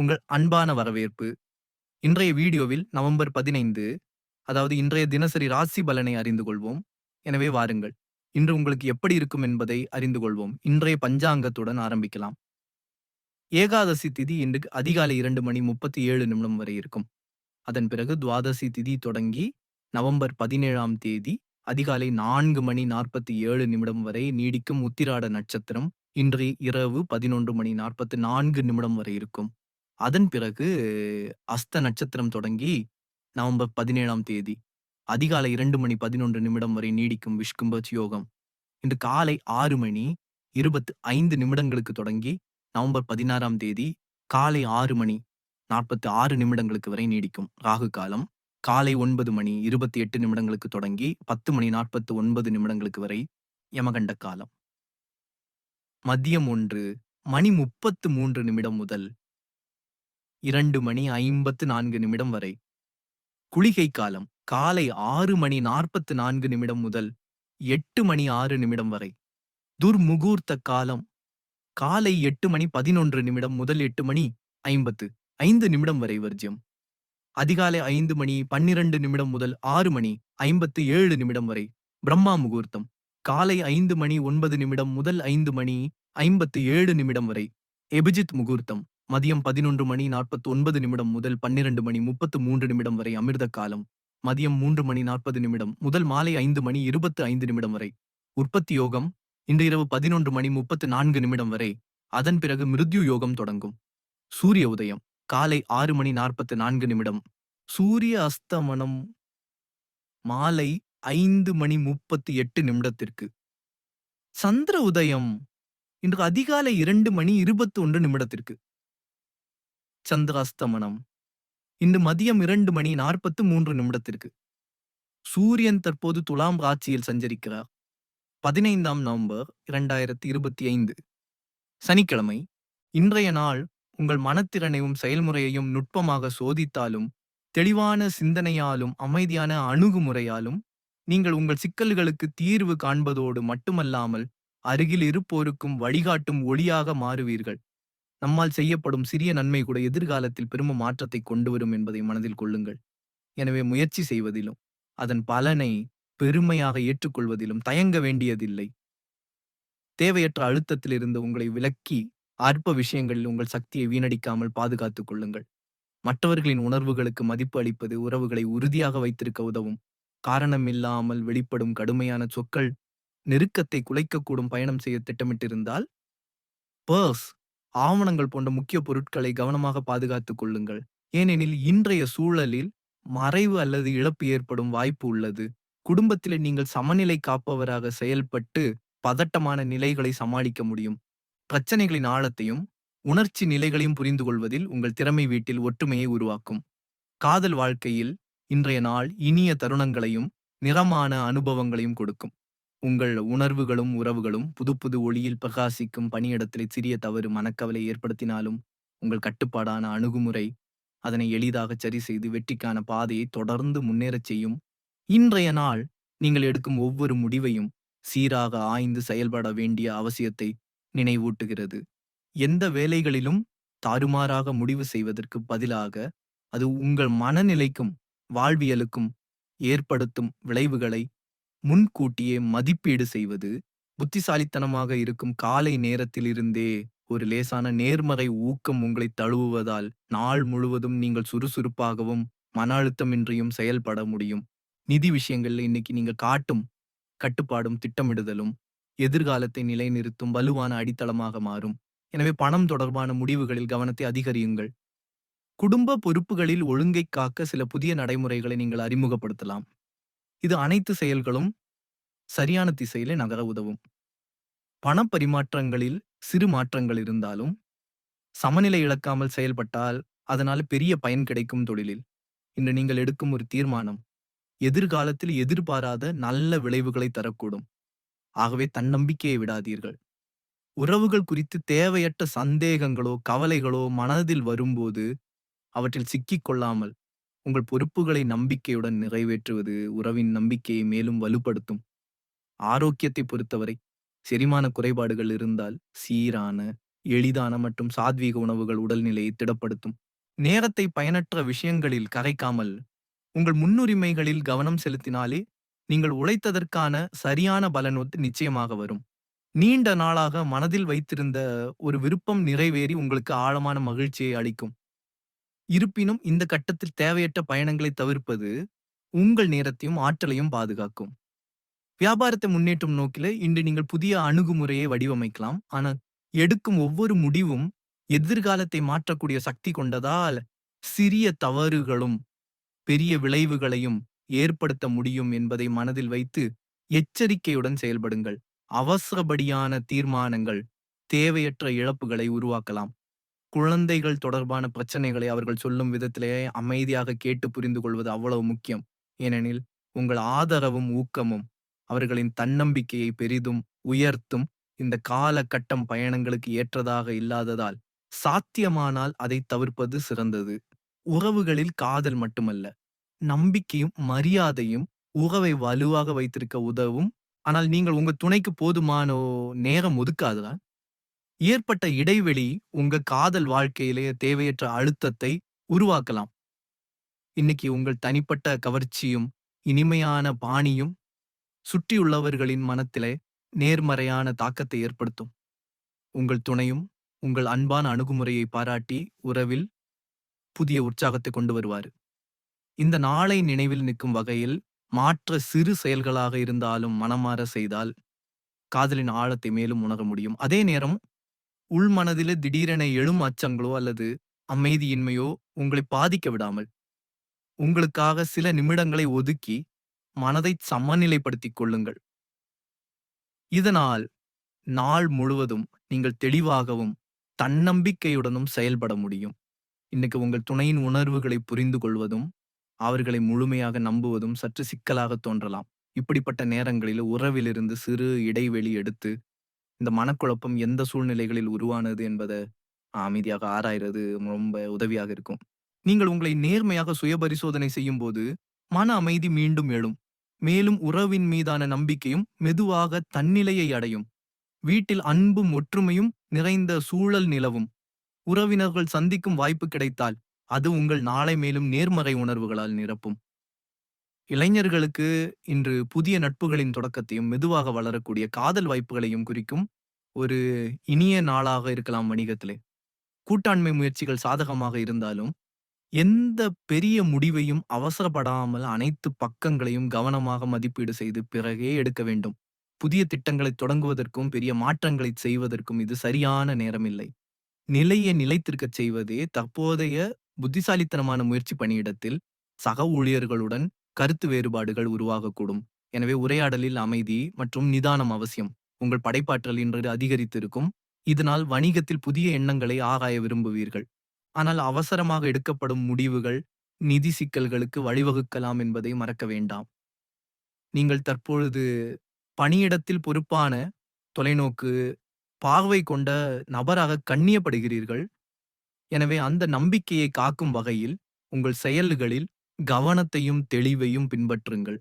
உங்கள் அன்பான வரவேற்பு. இன்றைய வீடியோவில் நவம்பர் 15 அதாவது இன்றைய தினசரி ராசி பலனை அறிந்து கொள்வோம். எனவே வாருங்கள். இன்று உங்களுக்கு எப்படி இருக்கும் என்பதை அறிந்து கொள்வோம். இன்றைய பஞ்சாங்கத்துடன் ஆரம்பிக்கலாம். ஏகாதசி திதி இன்று அதிகாலை இரண்டு மணி 37 நிமிடம் வரை இருக்கும். அதன் பிறகு துவாதசி திதி தொடங்கி நவம்பர் 17ஆம் தேதி அதிகாலை நான்கு மணி 47 நிமிடம் வரை நீடிக்கும் உத்திராட நட்சத்திரம் இன்று இரவு 11 மணி 44 நிமிடம் வரை இருக்கும். அதன் பிறகு அஸ்த நட்சத்திரம் தொடங்கி நவம்பர் 17ஆம் தேதி அதிகாலை இரண்டு மணி 11 நிமிடம் வரை நீடிக்கும் விஷ்கும்பச் யோகம். இன்று காலை ஆறு மணி 25 நிமிடங்களுக்கு தொடங்கி நவம்பர் 16ஆம் தேதி காலை ஆறு மணி 46 நிமிடங்களுக்கு வரை நீடிக்கும் ராகு காலம். காலை ஒன்பது மணி 28 நிமிடங்களுக்கு தொடங்கி 10 மணி 49 நிமிடங்களுக்கு வரை யமகண்ட காலம். மதியம் ஒன்று மணி 33 நிமிடம் முதல் இரண்டு மணி ஐம்பத்து நான்கு நிமிடம் வரை. குளிகை காலம் காலை ஆறு மணி நாற்பத்து நான்கு நிமிடம் முதல் எட்டு மணி ஆறு நிமிடம் வரை. துர்முகூர்த்த காலம் காலை எட்டு மணி பதினொன்று நிமிடம் முதல் எட்டு மணி ஐம்பத்து ஐந்து நிமிடம் வரை வர்ஜியம். அதிகாலை ஐந்து மணி பன்னிரண்டு நிமிடம் முதல் ஆறு மணி ஐம்பத்து ஏழு நிமிடம் வரை பிரம்மா முகூர்த்தம் காலை ஐந்து மணி ஒன்பது நிமிடம் முதல் ஐந்து மணி ஐம்பத்து ஏழு நிமிடம் வரை எபிஜித் முகூர்த்தம். மதியம் பதினொன்று மணி நாற்பத்தி ஒன்பது நிமிடம் முதல் பன்னிரண்டு மணி முப்பத்து மூன்று நிமிடம் வரை அமிர்த காலம். மதியம் மூன்று மணி நாற்பது நிமிடம் முதல் மாலை ஐந்து மணி இருபத்து ஐந்து நிமிடம் வரை. உற்பத்தி யோகம் இன்று இரவு பதினொன்று மணி முப்பத்து நான்கு நிமிடம் வரை. அதன் பிறகு மிருத்யு யோகம் தொடங்கும். சூரிய உதயம் காலை ஆறு மணி நாற்பத்து நான்கு நிமிடம். சூரிய அஸ்தமனம் மாலை ஐந்து மணி முப்பத்து எட்டு நிமிடத்திற்கு. சந்திர உதயம் இன்று அதிகாலை இரண்டு மணி இருபத்தி ஒன்று நிமிடத்திற்கு. சந்திராஸ்தமனம் இன்று மதியம் இரண்டு மணி 43 நிமிடத்திற்கு. சூரியன் தற்போது துலாம் ராட்சியில் சஞ்சரிக்கிறார். 15ஆம் நவம்பர் 2025 சனிக்கிழமை இன்றைய நாள் உங்கள் மனத்திறனையும் செயல்முறையையும் நுட்பமாக சோதித்தாலும் தெளிவான சிந்தனையாலும் அமைதியான அணுகுமுறையாலும் நீங்கள் உங்கள் சிக்கல்களுக்கு தீர்வு காண்பதோடு மட்டுமல்லாமல் அருகில் இருப்போருக்கும் வழிகாட்டும் ஒளியாக மாறுவீர்கள். நம்மால் செய்யப்படும் சிறிய நன்மை கூட எதிர்காலத்தில் பெரும் மாற்றத்தை கொண்டு வரும் என்பதை மனதில் கொள்ளுங்கள். எனவே முயற்சி செய்வதிலும் அதன் பலனை பெருமையாக ஏற்றுக்கொள்வதிலும் தயங்க வேண்டியதில்லை. தேவையற்ற அழுத்தத்திலிருந்து உங்களை விலக்கி அற்ப விஷயங்களில் உங்கள் சக்தியை வீணடிக்காமல் பாதுகாத்துக் கொள்ளுங்கள். மற்றவர்களின் உணர்வுகளுக்கு மதிப்பு அளிப்பது உறவுகளை உறுதியாக வைத்திருக்க உதவும். காரணமில்லாமல் வெளிப்படும் கடுமையான சொற்கள் நெருக்கத்தை குலைக்கக்கூடும் பயணம் செய்ய திட்டமிட்டிருந்தால் பர்ஸ் ஆவணங்கள் போன்ற முக்கிய பொருட்களை கவனமாக பாதுகாத்துக் கொள்ளுங்கள். ஏனெனில் இன்றைய சூழலில் மறைவு அல்லது இழப்பு ஏற்படும் வாய்ப்பு உள்ளது. குடும்பத்திலே நீங்கள் சமநிலை காப்பவராக செயல்பட்டு பதட்டமான நிலைகளை சமாளிக்க முடியும். பிரச்சனைகளின் ஆழத்தையும் உணர்ச்சி நிலைகளையும் புரிந்து கொள்வதில் உங்கள் திறமை வீட்டில் ஒற்றுமையை உருவாக்கும். காதல் வாழ்க்கையில் இன்றைய நாள் இனிய தருணங்களையும் நிறமான அனுபவங்களையும் கொடுக்கும். உங்கள் உணர்வுகளும் உறவுகளும் புதுப்புது ஒளியில் பிரகாசிக்கும் பணியிடத்திலே சிறிய தவறு மனக்கவலை ஏற்படுத்தினாலும் உங்கள் கட்டுப்பாடான அணுகுமுறை அதனை எளிதாக சரி செய்து வெற்றிக்கான பாதையை தொடர்ந்து முன்னேறச் செய்யும். இன்றைய நாள் நீங்கள் எடுக்கும் ஒவ்வொரு முடிவையும் சீராக ஆய்ந்து செயல்பட வேண்டிய அவசியத்தை நினைவூட்டுகிறது. எந்த வேலைகளிலும் தாறுமாறாக முடிவு செய்வதற்கு பதிலாக அது உங்கள் மனநிலைக்கும் வாழ்வியலுக்கும் ஏற்படுத்தும் விளைவுகளை முன்கூட்டியே மதிப்பீடு செய்வது புத்திசாலித்தனமாக இருக்கும் காலை நேரத்திலிருந்தே ஒரு லேசான நேர்மறை ஊக்கம் உங்களை தழுவுவதால் நாள் முழுவதும் நீங்கள் சுறுசுறுப்பாகவும் மன அழுத்தமின்றியும் செயல்பட முடியும். நிதி விஷயங்கள்ல இன்னைக்கு நீங்க காட்டும் கட்டுப்பாடும் திட்டமிடுதலும் எதிர்காலத்தை நிலைநிறுத்தும் வலுவான அடித்தளமாக மாறும். எனவே பணம் தொடர்பான முடிவுகளில் கவனத்தை அதிகரியுங்கள். குடும்ப பொறுப்புகளில் ஒழுங்கை காக்க சில புதிய நடைமுறைகளை நீங்கள் அறிமுகப்படுத்தலாம். இது அனைத்து செயல்களும் சரியான திசையிலே நகர உதவும். பணப்பரிமாற்றங்களில் சிறு மாற்றங்கள் இருந்தாலும் சமநிலை இழக்காமல் செயல்பட்டால் அதனால பெரிய பயன் கிடைக்கும் தொழிலில். இன்று நீங்கள் எடுக்கும் ஒரு தீர்மானம் எதிர்காலத்தில் எதிர்பாராத நல்ல விளைவுகளை தரக்கூடும். ஆகவே தன்னம்பிக்கையை விடாதீர்கள். உறவுகள் குறித்து தேவையற்ற சந்தேகங்களோ கவலைகளோ மனதில் வரும்போது அவற்றில் சிக்கிக் கொள்ளாமல் உங்கள் பொறுப்புகளை நம்பிக்கையுடன் நிறைவேற்றுவது உறவின் நம்பிக்கையை மேலும் வலுப்படுத்தும். ஆரோக்கியத்தை பொறுத்தவரை செரிமான குறைபாடுகள் இருந்தால் சீரான எளிதான மற்றும் சாத்வீக உணவுகள் உடல்நிலையை திடப்படுத்தும். நேரத்தை பயனற்ற விஷயங்களில் கரைக்காமல் உங்கள் முன்னுரிமைகளில் கவனம் செலுத்தினாலே நீங்கள் உழைத்ததற்கான சரியான பலன் நிச்சயமாக வரும். நீண்ட நாளாக மனதில் வைத்திருந்த ஒரு விருப்பம் நிறைவேறி உங்களுக்கு ஆழமான மகிழ்ச்சியை அளிக்கும். இருப்பினும் இந்த கட்டத்தில் தேவையற்ற பயணங்களை தவிர்ப்பது உங்கள் நேரத்தையும் ஆற்றலையும் பாதுகாக்கும். வியாபாரத்தை முன்னேற்றும் நோக்கில இன்று நீங்கள் புதிய அணுகுமுறையை வடிவமைக்கலாம். ஆனால் எடுக்கும் ஒவ்வொரு முடிவும் எதிர்காலத்தை மாற்றக்கூடிய சக்தி கொண்டதால் சிறிய தவறுகளும் பெரிய விளைவுகளையும் ஏற்படுத்த முடியும் என்பதை மனதில் வைத்து எச்சரிக்கையுடன் செயல்படுங்கள். அவசரபடியான தீர்மானங்கள் தேவையற்ற இழப்புகளை உருவாக்கலாம். குழந்தைகள் தொடர்பான பிரச்சனைகளை அவர்கள் சொல்லும் விதத்திலேயே அமைதியாக கேட்டு புரிந்து கொள்வது அவ்வளவு முக்கியம். ஏனெனில் உங்கள் ஆதரவும் ஊக்கமும் அவர்களின் தன்னம்பிக்கையை பெரிதும் உயர்த்தும் இந்த காலகட்டம் பயணங்களுக்கு ஏற்றதாக இல்லாததால் சாத்தியமானால் அதை தவிர்ப்பது சிறந்தது. உறவுகளில் காதல் மட்டுமல்ல நம்பிக்கையும் மரியாதையும் உறவை வலுவாக வைத்திருக்க உதவும். ஆனால் நீங்கள் உங்க துணைக்கு போதுமான நேரம் ஒதுக்காதுதான் ஏற்பட்ட இடைவெளி உங்க காதல் வாழ்க்கையிலேயே தேவையற்ற அழுத்தத்தை உருவாக்கலாம். இன்னைக்கு உங்கள் தனிப்பட்ட கவர்ச்சியும் இனிமையான பாணியும் சுற்றியுள்ளவர்களின் மனத்திலே நேர்மறையான தாக்கத்தை ஏற்படுத்தும். உங்கள் துணையும் உங்கள் அன்பான அணுகுமுறையை பாராட்டி உறவில் புதிய உற்சாகத்தை கொண்டு வருவார். இந்த நாளை நினைவில் நிற்கும் வகையில் மாற்ற சிறு செயல்களாக இருந்தாலும் மனமாற செய்தால் காதலின் ஆழத்தை மேலும் உணர முடியும். அதே நேரம் உள்மனதில திடீரென எழும் அச்சங்களோ அல்லது அமைதியின்மையோ உங்களை பாதிக்க விடாமல் உங்களுக்காக சில நிமிடங்களை ஒதுக்கி மனதை சமநிலைப்படுத்திக் கொள்ளுங்கள். இதனால் நாள் முழுவதும் நீங்கள் தெளிவாகவும் தன்னம்பிக்கையுடனும் செயல்பட முடியும். இன்னைக்கு உங்கள் துணையின் உணர்வுகளை புரிந்து கொள்வதும் அவர்களை முழுமையாக நம்புவதும் சற்று சிக்கலாக தோன்றலாம். இப்படிப்பட்ட நேரங்களில் உறவிலிருந்து சிறு இடைவெளி எடுத்து இந்த மனக்குழப்பம் எந்த சூழ்நிலைகளில் உருவானது என்பதை அமைதியாக ஆராயிறது ரொம்ப உதவியாக இருக்கும். நீங்கள் உங்களை நேர்மையாக சுயபரிசோதனை செய்யும்போது செய்யும் போது மன அமைதி மீண்டும் எழும். மேலும் உறவின் மீதான நம்பிக்கையும் மெதுவாக தன்னிலையை அடையும். வீட்டில் அன்பும் ஒற்றுமையும் நிறைந்த சூழல் நிலவும். உறவினர்கள் சந்திக்கும் வாய்ப்பு கிடைத்தால் அது உங்கள் நாளை மேலும் நேர்மறை உணர்வுகளால் நிரப்பும். இளைஞர்களுக்கு இன்று புதிய நட்புகளின் தொடக்கத்தையும் மெதுவாக வளரக்கூடிய காதல் வாய்ப்புகளையும் குறிக்கும் ஒரு இனிய நாளாக இருக்கலாம் வணிகத்திலே. கூட்டாண்மை முயற்சிகள் சாதகமாக இருந்தாலும் எந்த பெரிய முடிவையும் அவசரப்படாமல் அனைத்து பக்கங்களையும் கவனமாக மதிப்பீடு செய்து பிறகே எடுக்க வேண்டும். புதிய திட்டங்களை தொடங்குவதற்கும் பெரிய மாற்றங்களை செய்வதற்கும் இது சரியான நேரமில்லை. நிலையை நிலைத்திருக்கச் செய்வதே தற்போதைய புத்திசாலித்தனமான முயற்சி பணியிடத்தில் சக ஊழியர்களுடன் கருத்து வேறுபாடுகள் உருவாகக்கூடும். எனவே உரையாடலில் அமைதி மற்றும் நிதானம் அவசியம். உங்கள் படைப்பாற்றல் இன்று அதிகரித்திருக்கும். இதனால் வணிகத்தில் புதிய எண்ணங்களை ஆராய விரும்புவீர்கள். ஆனால் அவசரமாக எடுக்கப்படும் முடிவுகள் நிதி சிக்கல்களுக்கு வழிவகுக்கலாம் என்பதை மறக்க வேண்டாம். நீங்கள் தற்பொழுது பணியிடத்தில் பொறுப்பான தொலைநோக்கு பார்வை கொண்ட நபராக கண்ணியப்படுகிறீர்கள். எனவே அந்த நம்பிக்கையை காக்கும் வகையில் உங்கள் செயல்களில் கவனத்தையும் தெளிவையும் பின்பற்றுங்கள்.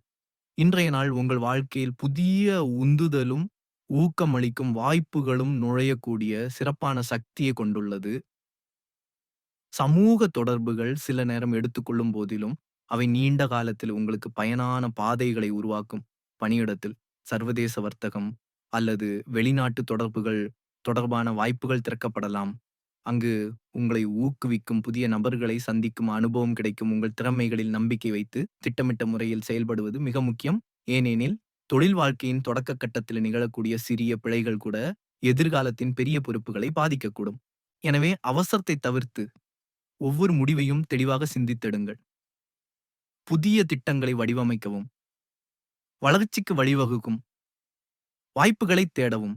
இன்றைய நாள் உங்கள் வாழ்க்கையில் புதிய உந்துதலும் ஊக்கமளிக்கும் வாய்ப்புகளும் நுழையக்கூடிய சிறப்பான சக்தியை கொண்டுள்ளது. சமூக தொடர்புகள் சில நேரம் எடுத்துக்கொள்ளும் போதிலும் அவை நீண்ட காலத்தில் உங்களுக்கு பயனான பாதைகளை உருவாக்கும். பணியிடத்தில் சர்வதேச வர்த்தகம் அல்லது வெளிநாட்டு தொடர்புகள் தொடர்பான வாய்ப்புகள் திறக்கப்படலாம். அங்கு உங்களை ஊக்குவிக்கும் புதிய நபர்களை சந்திக்கும் அனுபவம் கிடைக்கும் உங்கள் திறமைகளில் நம்பிக்கை வைத்து திட்டமிட்ட முறையில் செயல்படுவது மிக முக்கியம். ஏனெனில் தொழில் வாழ்க்கையின் தொடக்க கட்டத்தில் நிகழக்கூடிய சிறிய பிழைகள் கூட எதிர்காலத்தின் பெரிய பொறுப்புகளை பாதிக்கக்கூடும். எனவே அவசரத்தை தவிர்த்து ஒவ்வொரு முடிவையும் தெளிவாக சிந்தித்திடுங்கள். புதிய திட்டங்களை வடிவமைக்கவும். வளர்ச்சிக்கு வழிவகுக்கும். வாய்ப்புகளை தேடவும்.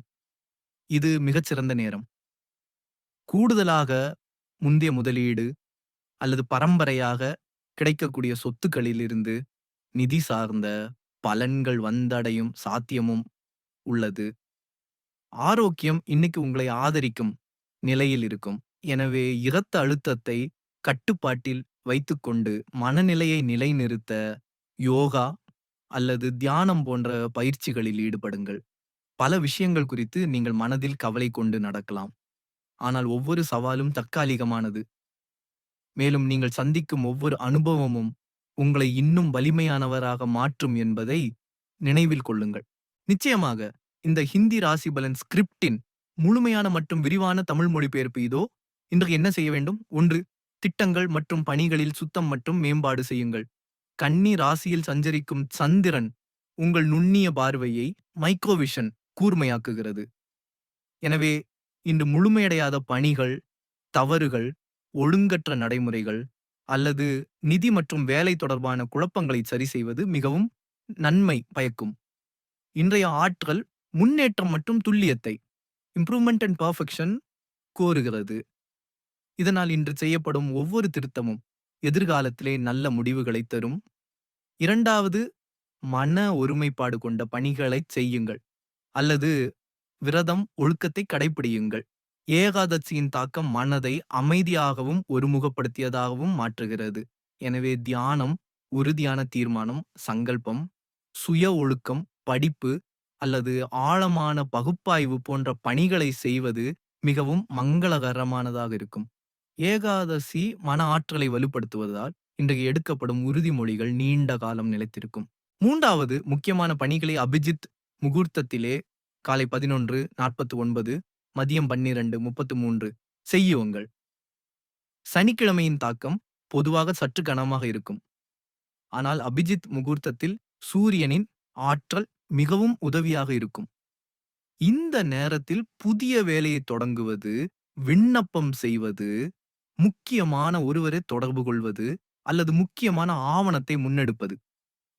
இது மிகச்சிறந்த நேரம். கூடுதலாக முந்தைய முதலீடு அல்லது பரம்பரையாக கிடைக்கக்கூடிய சொத்துக்களிலிருந்து நிதி சார்ந்த பலன்கள் வந்தடையும் சாத்தியமும் உள்ளது. ஆரோக்கியம் இன்னைக்கு உங்களை ஆதரிக்கும் நிலையில் இருக்கும். எனவே இரத்த அழுத்தத்தை கட்டுப்பாட்டில் வைத்துக்கொண்டு மனநிலையை நிலைநிறுத்த யோகா அல்லது தியானம் போன்ற பயிற்சிகளில் ஈடுபடுங்கள். பல விஷயங்கள் குறித்து நீங்கள் மனதில் கவலை கொண்டு நடக்கலாம். ஆனால் ஒவ்வொரு சவாலும் தற்காலிகமானது. மேலும் நீங்கள் சந்திக்கும் ஒவ்வொரு அனுபவமும் உங்களை இன்னும் வலிமையானவராக மாற்றும் என்பதை நினைவில் கொள்ளுங்கள். நிச்சயமாக இந்த ஹிந்தி ராசி பலன் ஸ்கிரிப்டின் முழுமையான மற்றும் விரிவான தமிழ் மொழிபெயர்ப்பு இதோ. இன்றைக்கு என்ன செய்ய வேண்டும்? ஒன்று திட்டங்கள் மற்றும் பணிகளில் சுத்தம் மற்றும் மேம்பாடு செய்யுங்கள். கன்னி ராசியில் சஞ்சரிக்கும் சந்திரன் உங்கள் நுண்ணிய பார்வையை மைக்ரோவிஷன் கூர்மையாக்குகிறது. எனவே இன்று முழுமையடையாத பணிகள் தவறுகள் ஒழுங்கற்ற நடைமுறைகள் அல்லது நிதி மற்றும் வேலை தொடர்பான குழப்பங்களை சரி செய்வது மிகவும் நன்மை பயக்கும். இன்றைய ஆற்றல் முன்னேற்றம் மற்றும் துல்லியத்தை இம்ப்ரூவ்மெண்ட் அண்ட் பர்ஃபெக்ஷன் கோருகிறது. இதனால் இன்று செய்யப்படும் ஒவ்வொரு திருத்தமும் எதிர்காலத்திலே நல்ல முடிவுகளை தரும். இரண்டாவது மன ஒருமைப்பாடு கொண்ட பணிகளைச் செய்யுங்கள் அல்லது விரதம் ஒழுக்கத்தை கடைப்பிடியுங்கள். ஏகாதசியின் தாக்கம் மனதை அமைதியாகவும் ஒருமுகப்படுத்தியதாகவும் மாற்றுகிறது. எனவே தியானம் உறுதியான தீர்மானம் சங்கல்பம் சுய ஒழுக்கம் படிப்பு அல்லது ஆழமான பகுப்பாய்வு போன்ற பணிகளை செய்வது மிகவும் மங்களகரமானதாக இருக்கும். ஏகாதசி மன ஆற்றலை வலுப்படுத்துவதால் இன்றைக்கு எடுக்கப்படும் உறுதிமொழிகள் நீண்ட காலம் நிலைத்திருக்கும். மூன்றாவது முக்கியமான பணிகளை அபிஜித் முகூர்த்தத்திலே காலை பதினொன்று நாற்பத்தி ஒன்பது மதியம் பன்னிரண்டு முப்பத்து மூன்று செய்யுங்கள் சனிக்கிழமையின் தாக்கம் பொதுவாக சற்று கனமாக இருக்கும். ஆனால் அபிஜித் முகூர்த்தத்தில் சூரியனின் ஆற்றல் மிகவும் உதவியாக இருக்கும். இந்த நேரத்தில் புதிய வேலையை தொடங்குவது விண்ணப்பம் செய்வது முக்கியமான ஒருவரை தொடர்பு கொள்வது அல்லது முக்கியமான ஆவணத்தை முன்னெடுப்பது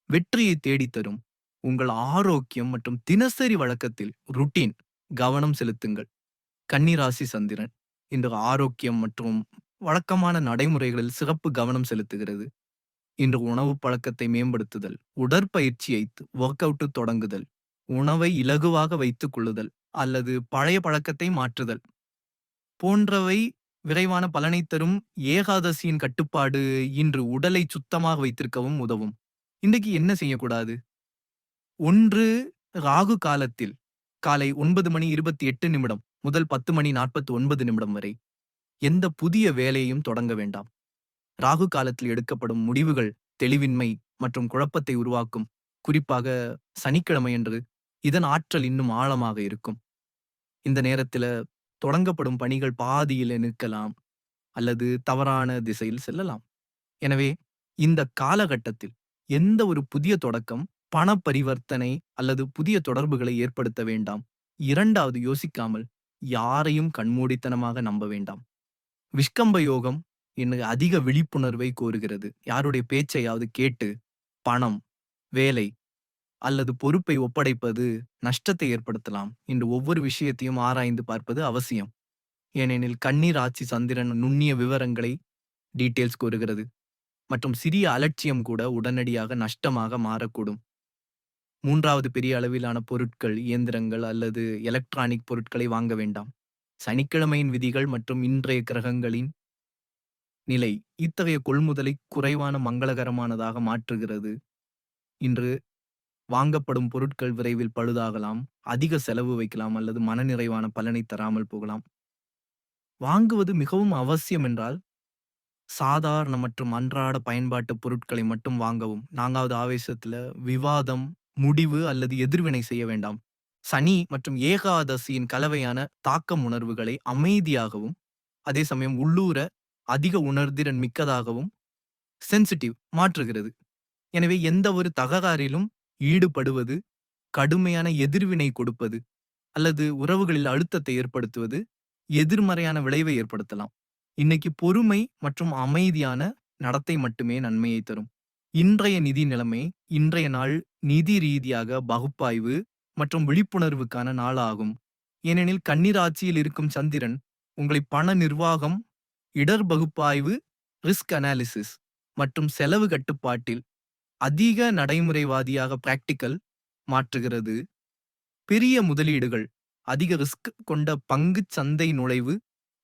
வெற்றியை தேடித்தரும். உங்கள் ஆரோக்கியம் மற்றும் தினசரி வழக்கத்தில் ருட்டீன் கவனம் செலுத்துங்கள். கன்னிராசி சந்திரன் இன்று ஆரோக்கியம் மற்றும் வழக்கமான நடைமுறைகளில் சிறப்பு கவனம் செலுத்துகிறது. இன்று உணவு பழக்கத்தை மேம்படுத்துதல் உடற்பயிற்சியை ஒர்க் அவுட் தொடங்குதல் உணவை இலகுவாக வைத்துக் கொள்ளுதல் அல்லது பழைய பழக்கத்தை மாற்றுதல். போன்றவை விரைவான பலனை தரும் ஏகாதசியின் கட்டுப்பாடு இன்று உடலை சுத்தமாக வைத்திருக்கவும் உதவும். இன்றைக்கு என்ன செய்யக்கூடாது? ஒன்று ராகு காலத்தில் காலை ஒன்பது மணி இருபத்தி எட்டு நிமிடம் முதல் பத்து மணி நாற்பத்தி ஒன்பது நிமிடம் வரை எந்த புதிய வேலையையும் தொடங்க வேண்டாம். ராகு காலத்தில் எடுக்கப்படும் முடிவுகள் தெளிவின்மை மற்றும் குழப்பத்தை உருவாக்கும். குறிப்பாக சனிக்கிழமையன்று இதன் ஆற்றல் இன்னும் ஆழமாக இருக்கும். இந்த நேரத்தில் தொடங்கப்படும் பணிகள் பாதியில நிற்கலாம் அல்லது தவறான திசையில் செல்லலாம். எனவே இந்த காலகட்டத்தில் எந்த ஒரு புதிய தொடக்கம் பண பரிவர்த்தனை அல்லது புதிய தொடர்புகளை ஏற்படுத்த வேண்டாம். இரண்டாவது யோசிக்காமல் யாரையும் கண்மூடித்தனமாக நம்ப வேண்டாம். விஷ்கம்ப யோகம் எனக்கு அதிக விழிப்புணர்வை கோருகிறது. யாருடைய பேச்சையாவது கேட்டு பணம் வேலை அல்லது பொறுப்பை ஒப்படைப்பது நஷ்டத்தை ஏற்படுத்தலாம் என்று ஒவ்வொரு விஷயத்தையும் ஆராய்ந்து பார்ப்பது அவசியம். ஏனெனில் கண்ணீர் ஆட்சி சந்திரன் நுண்ணிய விவரங்களை டீட்டெயில்ஸ் கோருகிறது மற்றும் சிறிய அலட்சியம் கூட உடனடியாக நஷ்டமாக மாறக்கூடும். மூன்றாவது பெரிய அளவிலான பொருட்கள் இயந்திரங்கள் அல்லது எலக்ட்ரானிக் பொருட்களை வாங்க வேண்டாம். சனிக்கிழமையின் விதிகள் மற்றும் இன்றைய கிரகங்களின் நிலை இத்தகைய கொள்முதலை குறைவான மங்களகரமானதாக மாற்றுகிறது. இன்று வாங்கப்படும் பொருட்கள் விரைவில் பழுதாகலாம் அதிக செலவு வைக்கலாம் அல்லது மனநிறைவான பலனை தராமல் போகலாம். வாங்குவது மிகவும் அவசியம் என்றால் சாதாரண மற்றும் அன்றாட பயன்பாட்டு பொருட்களை மட்டும் வாங்கவும். நான்காவது ஆவேசத்துல விவாதம் முடிவு அல்லது எதிர்வினை செய்ய வேண்டாம். சனி மற்றும் ஏகாதசியின் கலவையான தாக்கம் உணர்வுகளை அமைதியாகவும் அதே சமயம் உள்ளூர அதிக உணர்திறன் மிக்கதாகவும் சென்சிட்டிவ் மாற்றுகிறது. எனவே எந்த ஒரு தகராறிலும் ஈடுபடுவது கடுமையான எதிர்வினை கொடுப்பது அல்லது உறவுகளில் அழுத்தத்தை ஏற்படுத்துவது எதிர்மறையான விளைவை ஏற்படுத்தலாம். இன்னைக்கு பொறுமை மற்றும் அமைதியான நடத்தை மட்டுமே நன்மையை தரும். இன்றைய நிதி நிலைமை இன்றைய நாள் நிதி ரீதியாக பகுப்பாய்வு மற்றும் விழிப்புணர்வுக்கான நாளாகும். ஏனெனில் கன்னிராட்சியில் இருக்கும் சந்திரன் உங்களை பண நிர்வாகம் இடர் பகுப்பாய்வு ரிஸ்க் அனாலிசிஸ் மற்றும் செலவு கட்டுப்பாட்டில் அதிக நடைமுறைவாதியாக பிராக்டிக்கல் மாற்றுகிறது. பெரிய முதலீடுகள் அதிக ரிஸ்க் கொண்ட பங்கு சந்தை நுழைவு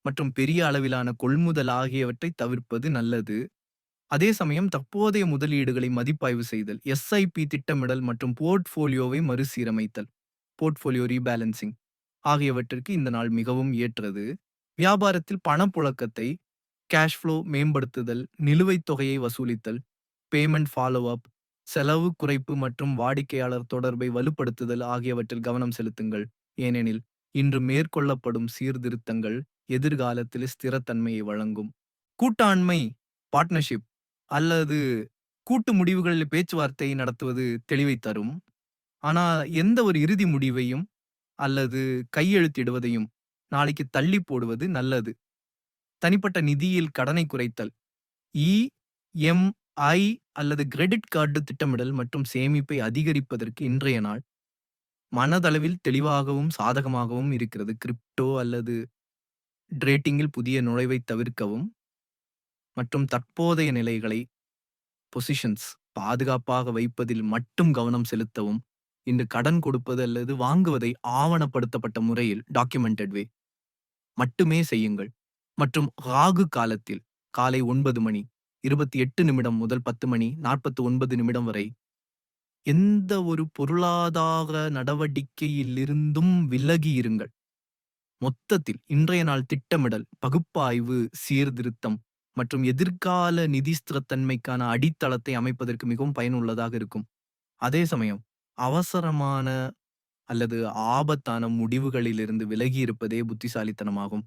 மற்றும் பெரிய அளவிலான கொள்முதல் ஆகியவற்றை தவிர்ப்பது நல்லது. அதே சமயம் தற்போதைய முதலீடுகளை மதிப்பாய்வு செய்தல் எஸ்ஐபி திட்டமிடல் மற்றும் போர்ட்ஃபோலியோவை மறுசீரமைத்தல் போர்ட்ஃபோலியோ ரீபேலன்சிங் ஆகியவற்றிற்கு இந்த நாள் மிகவும் ஏற்றது வியாபாரத்தில் பணப்புழக்கத்தை கேஷ் ஃப்ளோ மேம்படுத்துதல், நிலுவைத் தொகையை வசூலித்தல், பேமெண்ட் ஃபாலோ அப், செலவு குறைப்பு மற்றும் வாடிக்கையாளர் தொடர்பை வலுப்படுத்துதல் ஆகியவற்றில் கவனம் செலுத்துங்கள். ஏனெனில், இன்று மேற்கொள்ளப்படும் சீர்திருத்தங்கள் எதிர்காலத்தில் ஸ்திரத்தன்மையை வழங்கும். கூட்டாண்மை பார்ட்னர்ஷிப் அல்லது கூட்டு முடிவுகளில் பேச்சுவார்த்தை நடத்துவது தெளிவைத் தரும். ஆனா, எந்த ஒரு இறுதி முடிவையும் அல்லது கையெழுத்திடுவதையும் நாளைக்கு தள்ளி போடுவது நல்லது. தனிப்பட்ட நிதியில் கடனை குறைத்தல், இ.எம்.ஐ அல்லது கிரெடிட் கார்டு திட்டமிடல் மற்றும் சேமிப்பை அதிகரிப்பதற்கு இன்றைய நாள் மனதளவில் தெளிவாகவும் சாதகமாகவும் இருக்கிறது. கிரிப்டோ அல்லது டிரேடிங்கில் புதிய நுழைவைத் தவிர்க்கவும் மற்றும் தற்போதைய நிலைகளை பொசிஷன்ஸ் பாதுகாப்பாக வைப்பதில் மட்டும் கவனம் செலுத்தவும். இன்று கடன் கொடுப்பது அல்லது வாங்குவதை ஆவணப்படுத்தப்பட்ட முறையில் டாக்குமெண்டட் வே மட்டுமே செய்யுங்கள். மற்றும் ராகு காலத்தில் காலை ஒன்பது மணி இருபத்தி எட்டு நிமிடம் முதல் பத்து மணி நாற்பத்தி ஒன்பது நிமிடம் வரை எந்த ஒரு பொருளாதார நடவடிக்கையிலிருந்தும் விலகி இருங்கள். மொத்தத்தில் இன்றைய நாள் திட்டமிடல், பகுப்பாய்வு, சீர்திருத்தம் மற்றும் எதிர்கால நிதி ஸ்திரத்தன்மைக்கான அடித்தளத்தை அமைப்பதற்கு மிகவும் பயனுள்ளதாக இருக்கும். அதே சமயம் அவசரமான அல்லது ஆபத்தான முடிவுகளிலிருந்து விலகி இருப்பதே புத்திசாலித்தனமாகும்.